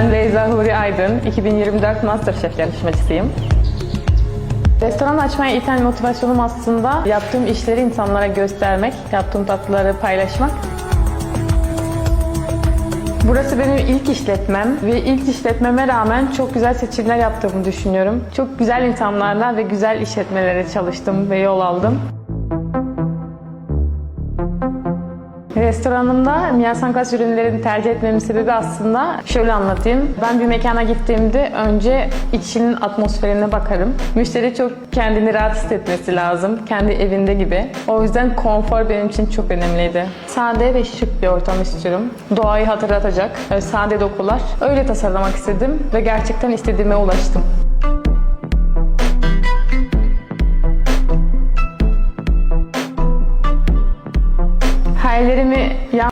Ben Beyza Huri Aydın, 2024 Masterchef yarışmacısıyım. Restoran açmaya iten motivasyonum aslında yaptığım işleri insanlara göstermek, yaptığım tatlıları paylaşmak. Burası benim ilk işletmem ve ilk işletmeme rağmen çok güzel seçimler yaptığımı düşünüyorum. Çok güzel insanlarla ve güzel işletmelere çalıştım ve yol aldım. Restoranımda Miyasan Kas ürünlerini tercih etmemin sebebi aslında şöyle anlatayım. Ben bir mekana gittiğimde önce içinin atmosferine bakarım. Müşteri çok kendini rahat hissetmesi lazım. Kendi evinde gibi. O yüzden konfor benim için çok önemliydi. Sade ve şık bir ortam istiyorum. Doğayı hatırlatacak, sade dokular. Öyle tasarlamak istedim ve gerçekten istediğime ulaştım. hayallerimi yan